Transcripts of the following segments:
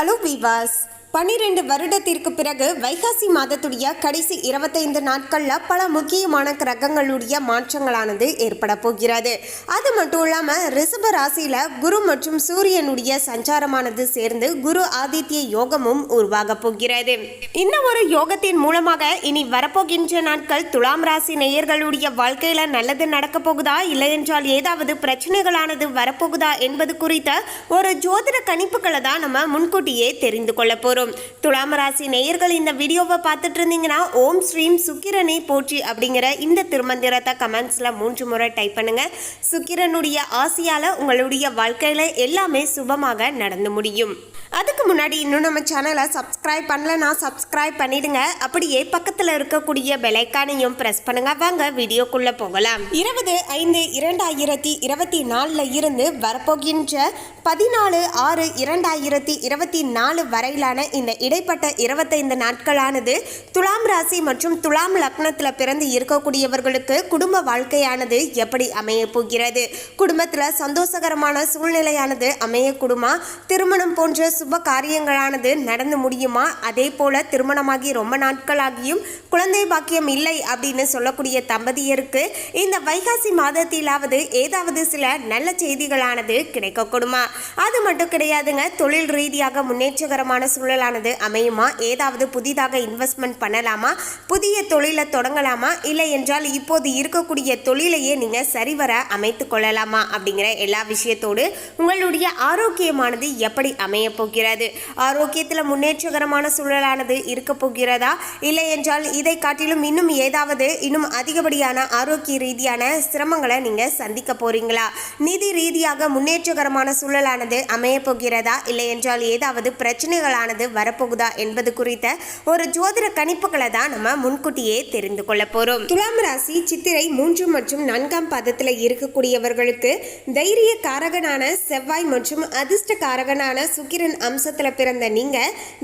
Hello viewers, பன்னிரெண்டு வருடத்திற்கு பிறகு வைகாசி மாதத்துடைய கடைசி இருபத்தைந்து நாட்களில் பல முக்கியமான கிரகங்களுடைய மாற்றங்களானது ஏற்பட போகிறது. அது மட்டும் இல்லாமல் ரிஷப ராசியில் குரு மற்றும் சூரியனுடைய சஞ்சாரமானது சேர்ந்து குரு ஆதித்ய யோகமும் உருவாக போகிறது. இந்த ஒரு யோகத்தின் மூலமாக இனி வரப்போகின்ற நாட்கள் துலாம் ராசி நேயர்களுடைய வாழ்க்கையில நல்லது நடக்க போகுதா? இல்லை என்றால் ஏதாவது பிரச்சனைகளானது வரப்போகுதா என்பது குறித்த ஒரு ஜோதிட கணிப்புகளை தான் நம்ம முன்கூட்டியே தெரிந்து கொள்ள போகிறோம் வரும். துலாம் ராசி நேயர்கள் இந்த வீடியோவை பார்த்துட்டு இருந்தீங்கன்னா ஓம் ஸ்ரீம் சுக்கிரனை போற்றி அப்படிங்கிற இந்த திருமந்திரத்தை கமெண்ட்ஸில் மூன்று முறை டைப் பண்ணுங்க. சுக்கிரனுடைய ஆசையால் உங்களுடைய வாழ்க்கையில் எல்லாமே சுபமாக நடந்து முடியும். அதுக்கு முன்னாடி இன்னும் நம்ம சேனலை சப்ஸ்கிரைப் பண்ணலன்னா சப்ஸ்கிரைப் பண்ணிடுங்க. அப்படியே பக்கத்தில் இருக்கக்கூடிய பெலைக்கானையும் ப்ரெஸ் பண்ணுங்க. வாங்க வீடியோக்குள்ளே போகலாம். இருபது ஐந்து இரண்டாயிரத்தி இருபத்தி நாலில் இருந்து வரப்போகின்ற பதினாலு ஆறு இரண்டாயிரத்தி இருபத்தி நாலு வரையிலான இந்த இடைப்பட்ட இருபத்தைந்து நாட்களானது துலாம் ராசி மற்றும் துலாம் லக்னத்தில் பிறந்து இருக்கக்கூடியவர்களுக்கு குடும்ப வாழ்க்கையானது எப்படி அமைய போகிறது? குடும்பத்தில் சந்தோஷகரமான சூழ்நிலையானது அமையக்கூடுமா? திருமணம் போன்ற சுப காரியங்களானது நடந்து முடியுமா? அதே போல திருமணமாகி ரொம்ப நாட்களாகியும் குழந்தை பாக்கியம் இல்லை அப்படின்னு சொல்லக்கூடிய தம்பதியருக்கு இந்த வைகாசி மாதத்திலாவது ஏதாவது சில நல்ல செய்திகளானது கிடைக்கக்கூடுமா? அது மட்டும் கிடையாதுங்க தொழில் ரீதியாக முன்னேற்றகரமான சூழல் சூழலானது அமையுமா? ஏதாவது புதிதாக இன்வெஸ்ட்மெண்ட் பண்ணலாமா? புதிய தொழிலை தொடங்கலாமா? இல்லை என்றால் இப்போது இருக்கக்கூடிய தொழிலையே நீங்கள் சரிவர அமைத்து கொள்ளலாமா? அப்படிங்கிற எல்லா விஷயத்தோடு உங்களுடைய ஆரோக்கியமானது எப்படி அமைய போகிறது? ஆரோக்கியத்தில் முன்னேற்றகரமான சூழலானது இருக்க போகிறதா? இல்லை என்றால் இதை காட்டிலும் இன்னும் ஏதாவது இன்னும் அதிகப்படியான ஆரோக்கிய ரீதியான சிரமங்களை நீங்கள் சந்திக்க போகிறீங்களா நிதி ரீதியாக முன்னேற்றகரமான சூழலானது அமைய போகிறதா? இல்லை என்றால் ஏதாவது பிரச்சனைகளானது வரப்போகுதா என்பது குறித்த ஒரு ஜோதிட கணிப்புகளை தான் நம்ம முன்கூட்டியே தெரிந்து கொள்ள போறோம். துலாம் ராசி சித்திரை மூன்று மற்றும் நான்காம் பாதத்தில் இருக்கக்கூடியவர்களுக்கு தைரிய காரகனான செவ்வாய் மற்றும் அதிர்ஷ்ட காரகனான சுக்கிரன் அம்சத்தில் பிறந்த நீங்க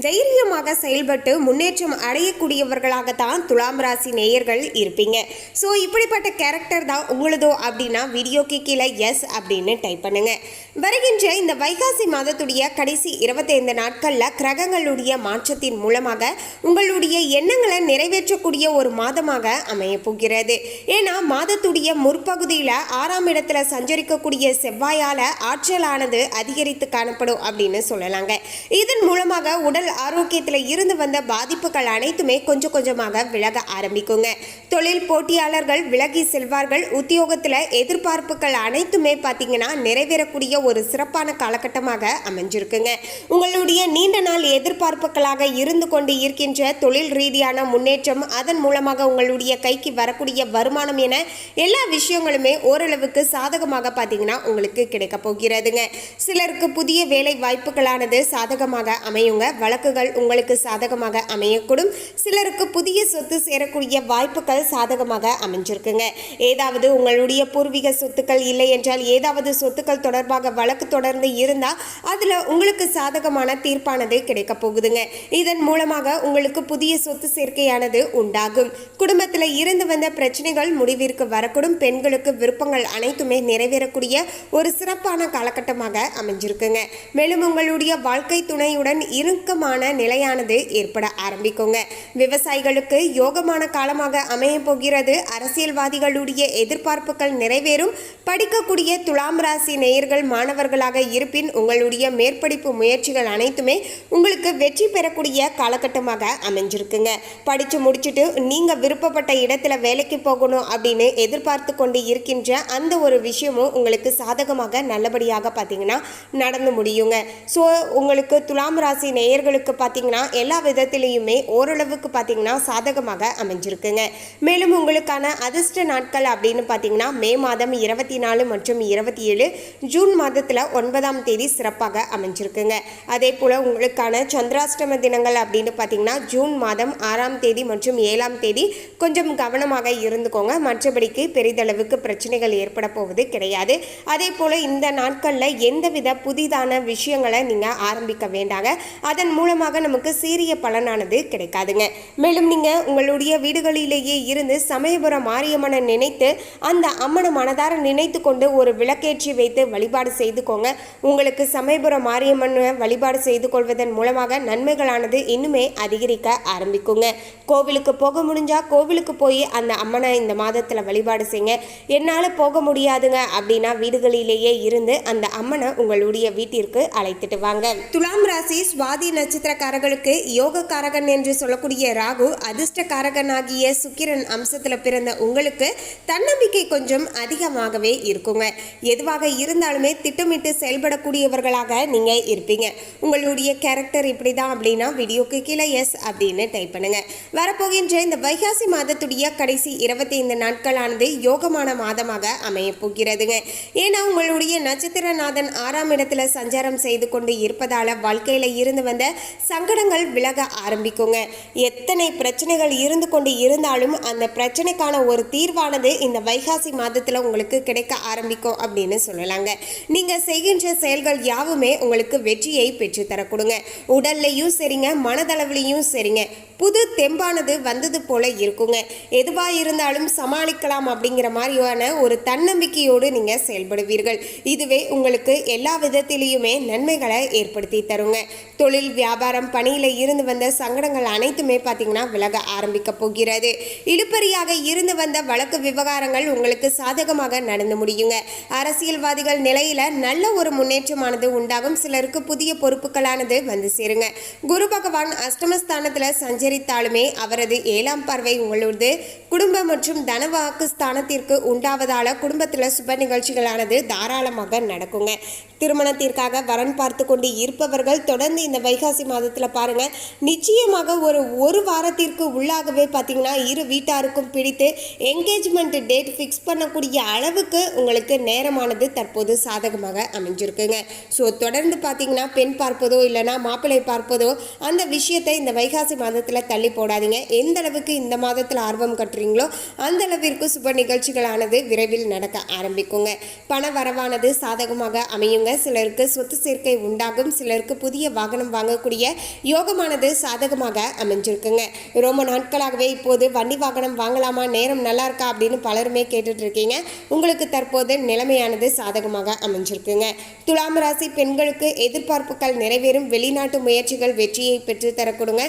தைரியமாக செயல்பட்டு முன்னேற்றம் அடையக்கூடியவர்களாக தான் துலாம் ராசி நேயர்கள் இருப்பீங்க. ஸோ இப்படிப்பட்ட கேரக்டர் தான் உங்களுதோ அப்படின்னா வீடியோக்கு கீழே எஸ் அப்படின்னு டைப் பண்ணுங்க. வருகின்ற இந்த வைகாசி மாதத்துடைய கடைசி இருபத்தைந்து நாட்களில் கிரகங்களுடைய மாற்றத்தின் மூலமாக உங்களுடைய எண்ணங்களை நிறைவேற்றக்கூடிய ஒரு மாதமாக அமைய போகிறது. ஏன்னா மாதத்துடைய முற்பகுதியில் ஆறாம் இடத்துல சஞ்சரிக்கக்கூடிய செவ்வாயால் ஆற்றலானது அதிகரித்து காணப்படும் அப்படின்னு சொல்லலாங்க. இதன் மூலமாக உடல் ஆரோக்கியத்தில் இருந்து வந்த பாதிப்புகள் அனைத்துமே கொஞ்சம் கொஞ்சமாக விலக ஆரம்பிக்குங்க. தொழில் போட்டியாளர்கள் விலகி செல்வார்கள் உத்தியோகத்தில் எதிர்பார்ப்புகள் அனைத்துமே பார்த்தீங்கன்னா நிறைவேறக்கூடிய ஒரு சிறப்பான காலகட்டமாக அமைஞ்சிருக்குங்க. உங்களுடைய நீண்ட நாள் எதிர்பார்ப்புகளாக இருந்து கொண்டு இருக்கின்ற தொழில் ரீதியான முன்னேற்றம் அதன் மூலமாக உங்களுடைய கைக்கு வரக்கூடிய வருமானம் என எல்லா விஷயங்களுமே ஓரளவுக்கு சாதகமாக பார்த்தீங்கன்னா உங்களுக்கு கிடைக்க போகிறதுங்க. சிலருக்கு புதிய வேலை வாய்ப்புகளானது சாதகமாக அமையுங்க. வழக்குகள் உங்களுக்கு சாதகமாக அமையக்கூடும். சிலருக்கு புதிய சொத்து சேரக்கூடிய வாய்ப்புகள் சாதகமாக அமைஞ்சிருக்குங்க. ஏதாவது உங்களுடைய பூர்வீக சொத்துக்கள் இல்லை என்றால் ஏதாவது சொத்துக்கள் தொடர்பாக வழக்கு தொடர்ந்து இருந்தால் அதில் உங்களுக்கு சாதகமான தீர்ப்பானது கிடைக்க போகுதுங்க. இதன் மூலமாக உங்களுக்கு புதிய சொத்து சேர்க்கையானது உண்டாகும். குடும்பத்தில் இருந்து வந்த பிரச்சனைகள் முடிவிற்கு வரக்கூடும். பெண்களுக்கு விருப்பங்கள் அனைத்துமே நிறைவேறக்கூடிய ஒரு சிறப்பான காலகட்டமாக அமைஞ்சிருக்குங்க. மேலும் உங்களுடைய வாழ்க்கை துணையுடன் இறுக்கமான நிலையானது ஏற்பட ஆரம்பிக்குங்க. விவசாயிகளுக்கு யோகமான காலமாக அமைய போகிறது. அரசியல்வாதிகளுடைய எதிர்பார்ப்புகள் நிறைவேறும். படிக்கக்கூடிய துலாம் ராசி நேயர்கள் மாணவர்களாக இருப்பின் உங்களுடைய மேற்படிப்பு முயற்சிகள் அனைத்துமே உங்களுக்கு வெற்றி பெறக்கூடிய காலகட்டமாக அமைஞ்சிருக்குங்க. படித்து முடிச்சுட்டு நீங்கள் விருப்பப்பட்ட இடத்துல வேலைக்கு போகணும் அப்படின்னு எதிர்பார்த்து கொண்டு இருக்கின்ற அந்த ஒரு விஷயமும் உங்களுக்கு சாதகமாக நல்லபடியாக பார்த்தீங்கன்னா நடந்து முடியுங்க. ஸோ உங்களுக்கு துலாம் ராசி நேயர்களுக்கு பார்த்தீங்கன்னா எல்லா விதத்திலையுமே ஓரளவுக்கு பார்த்தீங்கன்னா சாதகமாக அமைஞ்சிருக்குங்க. மேலும் உங்களுக்கான அதிர்ஷ்ட நாட்கள் அப்படின்னு பார்த்தீங்கன்னா மே மாதம் இருபத்தி நாலு மற்றும் இருபத்தி ஏழு ஜூன் மாதம் மாதத்தில் ஒன்பதாம் தேதி சிறப்பாக அமைஞ்சிருக்குங்க. அதே போல் உங்களுக்கான சந்திராஷ்டம தினங்கள் அப்படின்னு பார்த்தீங்கன்னா ஜூன் மாதம் ஆறாம் தேதி மற்றும் ஏழாம் தேதி கொஞ்சம் கவனமாக இருந்துக்கோங்க. மற்றபடிக்கு பெரிதளவுக்கு பிரச்சனைகள் ஏற்பட போவது கிடையாது. அதே போல் இந்த நாட்களில் எந்தவித புதிதான விஷயங்களை நீங்கள் ஆரம்பிக்க வேண்டாங்க. அதன் மூலமாக நமக்கு சீரிய பலனானது கிடைக்காதுங்க. மேலும் நீங்கள் உங்களுடைய வீடுகளிலேயே இருந்து சமயபுரம் மாரியம்மனை நினைத்து அந்த அம்மனை மனதார நினைத்து கொண்டு ஒரு விளக்கேற்றி வைத்து வழிபாடு செய்துக்கோங்க. உங்களுக்கு சமயபுரம் மாரியம்மன் வழிபாடு செய்து கொள்வதன் மூலமாக நன்மைகளானது இன்னுமே அதிகரிக்க ஆரம்பிக்குங்க. கோவிலுக்கு போக முடிஞ்சா கோவிலுக்கு போய் அந்த அம்மனை இந்த மாதத்தில் வழிபாடு செய்யுங்க. என்னால் போக முடியாதுங்க அப்படின்னா வீடுகளிலேயே இருந்து அந்த அம்மனை உங்களுடைய வீட்டிற்கு அழைத்துட்டு வாங்க. துலாம் ராசி சுவாதி நட்சத்திரக்காரர்களுக்கு யோக காரகன் என்று சொல்லக்கூடிய ராகு அதிர்ஷ்டக்காரகனாகிய சுக்கிரன் அம்சத்தில் பிறந்த உங்களுக்கு தன்னம்பிக்கை கொஞ்சம் அதிகமாகவே இருக்குங்க. எதுவாக இருந்தாலுமே திட்டமிட்டு செயல்படக்கூடியவர்களாக நீங்கள் இருப்பீங்க. உங்களுடைய கேரக்டர் இப்படி தான் அப்படின்னா வீடியோக்கு கீழே எஸ் அப்படின்னு டைப் பண்ணுங்க. வரப்போகின்ற இந்த வைகாசி மாதத்துடைய கடைசி இருபத்தி ஐந்து நாட்களானது யோகமான மாதமாக அமைய போகிறதுங்க. ஏன்னா உங்களுடைய நட்சத்திரநாதன் ஆறாம் இடத்துல சஞ்சாரம் செய்து கொண்டு இருப்பதால் வாழ்க்கையில் இருந்து வந்த சங்கடங்கள் விலக ஆரம்பிக்குங்க. எத்தனை பிரச்சனைகள் இருந்து கொண்டு இருந்தாலும் அந்த பிரச்சனைக்கான ஒரு தீர்வானது இந்த வைகாசி மாதத்தில் உங்களுக்கு கிடைக்க ஆரம்பிக்கும் அப்படின்னு சொல்லலாங்க. நீங்கள் செய்கின்ற செயல்கள் யாவுமே உங்களுக்கு வெற்றியை பெற்றுத்தரக்கூடுங்க உடல்லையும் சரிங்க மனதளவுலையும் சரிங்க. புது தெம்பானது வந்தது போல இருக்குங்க. எதுவாக இருந்தாலும் சமாளிக்கலாம் அப்படிங்கிற மாதிரியான ஒரு தன்னம்பிக்கையோடு நீங்கள் செயல்படுவீர்கள். இதுவே உங்களுக்கு எல்லா விதத்திலையுமே நன்மைகளை ஏற்படுத்தி தருங்க. தொழில் வியாபாரம் பணியில் இருந்து வந்த சங்கடங்கள் அனைத்துமே பார்த்தீங்கன்னா விலக ஆரம்பிக்க போகிறது. இழுப்பறியாக இருந்து வந்த வழக்கு விவகாரங்கள் உங்களுக்கு சாதகமாக நடந்து முடியுங்க. அரசியல்வாதிகள் நிலையில் நல்ல ஒரு முன்னேற்றமானது உண்டாகும். சிலருக்கு புதிய பொறுப்புகளானது வந்து சேருங்க. குரு பகவான் அஷ்டமஸ்தானத்துல அதிகரித்தாலுமே அவரது ஏழாம் பார்வை உங்களுடைய குடும்ப மற்றும் தனவாக்கு ஸ்தானத்திற்கு உண்டாவதால குடும்பத்தில் சுப நிகழ்ச்சிகளானது தாராளமாக நடக்குங்க. திருமணத்திற்காக வரன் பார்த்து கொண்டு இருப்பவர்கள் தொடர்ந்து இந்த வைகாசி மாதத்தில் பாருங்க. நிச்சயமாக ஒரு ஒரு வாரத்திற்கு உள்ளாகவே பார்த்தீங்கன்னா இரு வீட்டாருக்கும் பிடித்து என்கேஜ்மெண்ட் டேட் ஃபிக்ஸ் பண்ணக்கூடிய அளவுக்கு உங்களுக்கு நேரமானது தற்போது சாதகமாக அமைஞ்சிருக்குங்க. ஸோ தொடர்ந்து பார்த்தீங்கன்னா பெண் பார்ப்பதோ இல்லைனா மாப்பிள்ளை பார்ப்பதோ அந்த விஷயத்தை இந்த வைகாசி மாதத்தில் தள்ளி போடாதீங்க. எந்த அளவுக்கு இந்த மாதத்தில் ஆர்வம் கட்டுறீங்களோ அந்த அளவிற்கு சுப நிகழ்ச்சிகளானது விரைவில் நடக்க ஆரம்பிக்குங்க. பண வரவானது சாதகமாக அமையுங்க. சிலருக்கு சொத்து சேர்க்கை உண்டாகும். சிலருக்கு புதிய வாகனம் வாங்கக்கூடிய யோகமானது சாதகமாக அமைஞ்சிருக்குங்க. ரொம்ப நாட்களாகவே இப்போது வண்டி வாகனம் வாங்கலாமா? நேரம் நல்லா இருக்கா? அப்படின்னு பலருமே கேட்டுட்டு இருக்கீங்க உங்களுக்கு தற்போது நிலைமையானது சாதகமாக அமைஞ்சிருக்குங்க. துலாம் ராசி பெண்களுக்கு எதிர்பார்ப்புகள் நிறைவேறும். வெளிநாட்டு முயற்சிகள் வெற்றியை பெற்று தரக்கூடுங்க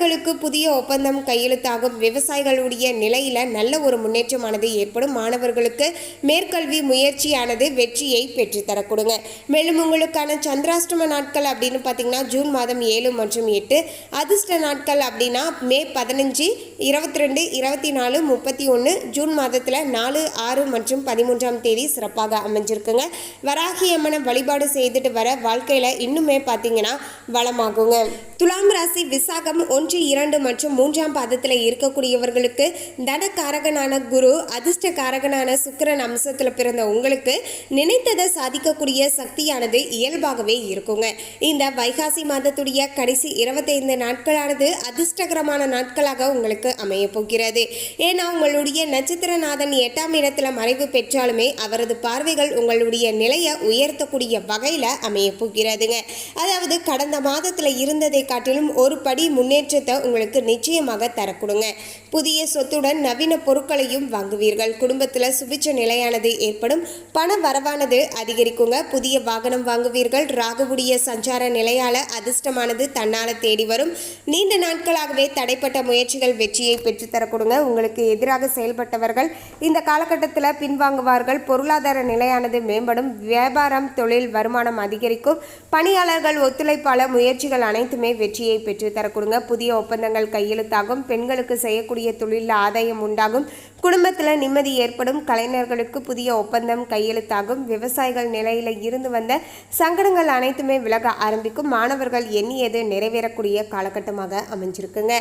மாணவர்களுக்கு புதிய ஒப்பந்தம் கையெழுத்தாகும். விவசாயிகளுடைய நிலையில நல்ல ஒரு முன்னேற்றமானது ஏற்படும். மாணவர்களுக்கு மேற்கல்வி முயற்சியானது வெற்றியை பெற்று தரக்கூடுங்க. மேலும் உங்களுக்கான சந்திராஷ்டம நாட்கள் அப்படின்னு பார்த்தீங்கன்னா ஜூன் மாதம் ஏழு மற்றும் எட்டு. அதிர்ஷ்ட நாட்கள் அப்படின்னா மே பதினஞ்சு இருபத்தி ரெண்டு இருபத்தி நாலு முப்பத்தி ஒன்று ஜூன் மாதத்தில் நாலு ஆறு மற்றும் பதிமூன்றாம் தேதி சிறப்பாக அமைஞ்சிருக்குங்க. வராகி அம்மனை வழிபாடு செய்துட்டு வர வாழ்க்கையில் இன்னுமே பார்த்தீங்கன்னா வளமாகுங்க. துலாம் ராசி விசாகம் ஒன்று இரண்டு மற்றும் மூன்றாம் பாதத்தில் இருக்கக்கூடியவர்களுக்கு தனக்காரகனான குரு அதிர்ஷ்ட காரகனான சுக்கிரன் அம்சத்தில் பிறந்த உங்களுக்கு நினைத்ததை சாதிக்கக்கூடிய சக்தியானது இயல்பாகவே இருக்குங்க. இந்த வைகாசி மாதத்துடைய கடைசி இருபத்தைந்து நாட்களானது அதிர்ஷ்டகரமான நாட்களாக உங்களுக்கு அமைய போகிறது. ஏன்னா உங்களுடைய நட்சத்திரநாதன் எட்டாம் இடத்துல மறைவு பெற்றாலுமே அவரது பார்வைகள் உங்களுடைய நிலையை உயர்த்தக்கூடிய வகையில் அமைய போகிறதுங்க. அதாவது கடந்த மாதத்தில் இருந்ததை காட்டிலும் ஒரு படி முன்னேற்ற விஷயத்தை உங்களுக்கு நிச்சயமாக தரக்கூடுங்க. புதிய சொத்துடன் நவீன பொருட்களையும் வாங்குவீர்கள். குடும்பத்தில் சுபிச்ச நிலையானது ஏற்படும். பண வரவானது அதிகரிக்குங்க. புதிய வாகனம் வாங்குவீர்கள். ராகுவுடைய சஞ்சார நிலையால அதிர்ஷ்டமானது தன்னால தேடி வரும். நீண்ட நாட்களாகவே தடைப்பட்ட முயற்சிகள் வெற்றியை பெற்றுத்தரக்கொடுங்க உங்களுக்கு எதிராக செயல்பட்டவர்கள் இந்த காலகட்டத்தில் பின்வாங்குவார்கள். பொருளாதார நிலையானது மேம்படும். வியாபாரம் தொழில் வருமானம் அதிகரிக்கும். பணியாளர்கள் ஒத்துழைப்பாளர் முயற்சிகள் அனைத்துமே வெற்றியை பெற்றுத்தர புதிய புதிய ஒப்பந்தங்கள் கையெழுத்தாகும். பெண்களுக்கு செய்யக்கூடிய தொழிலில் ஆதாயம் உண்டாகும். குடும்பத்தில் நிம்மதி ஏற்படும். கலைஞர்களுக்கு புதிய ஒப்பந்தம் கையெழுத்தாகும். விவசாயிகள் நிலையில் இருந்து வந்த சங்கடங்கள் அனைத்துமே விலக ஆரம்பிக்கும். மாணவர்கள் எண்ணியது நிறைவேறக்கூடிய காலகட்டமாக அமைஞ்சிருக்குங்க.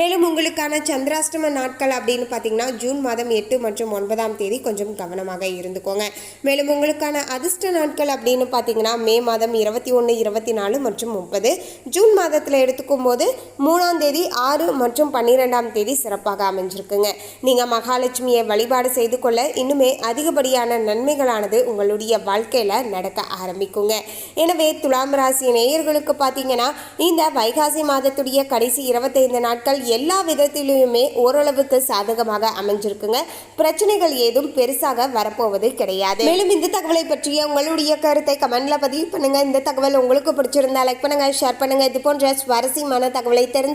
மேலும் உங்களுக்கான சந்திராஷ்டம நாட்கள் அப்படின்னு பார்த்தீங்கன்னா ஜூன் மாதம் எட்டு மற்றும் ஒன்பதாம் தேதி கொஞ்சம் கவனமாக இருந்துக்கோங்க. மேலும் உங்களுக்கான அதிர்ஷ்ட நாட்கள் அப்படின்னு பார்த்தீங்கன்னா மே மாதம் இருபத்தி ஒன்று இருபத்தி நாலு மற்றும் முப்பது. ஜூன் மாதத்தில் எடுத்துக்கும் போது மூணு ஒன்பதாம் தேதி ஆறு மற்றும் பன்னிரெண்டாம் தேதி சிறப்பாக அமைஞ்சிருக்குங்க. நீங்கள் மகாலட்சுமியை வழிபாடு செய்து கொள்ள இன்னுமே அதிகப்படியான நன்மைகளானது உங்களுடைய வாழ்க்கையில் நடக்க ஆரம்பிக்குங்க. எனவே துலாம் ராசி நேயர்களுக்கு பார்த்தீங்கன்னா இந்த வைகாசி மாதத்துடைய கடைசி இருபத்தைந்து நாட்கள் எல்லா விதத்திலுமே ஓரளவுக்கு சாதகமாக அமைஞ்சிருக்குங்க. பிரச்சனைகள் ஏதும் பெருசாக வரப்போவது கிடையாது. மேலும் இந்த தகவலை பற்றிய உங்களுடைய கருத்தை கமெண்ட்ல பதிவு பண்ணுங்க. இந்த தகவல் உங்களுக்கு பிடிச்சிருந்தா லைக் பண்ணுங்க ஷேர் பண்ணுங்க. இது போன்ற சுவாரஸ்யமான தகவலை தெரிந்து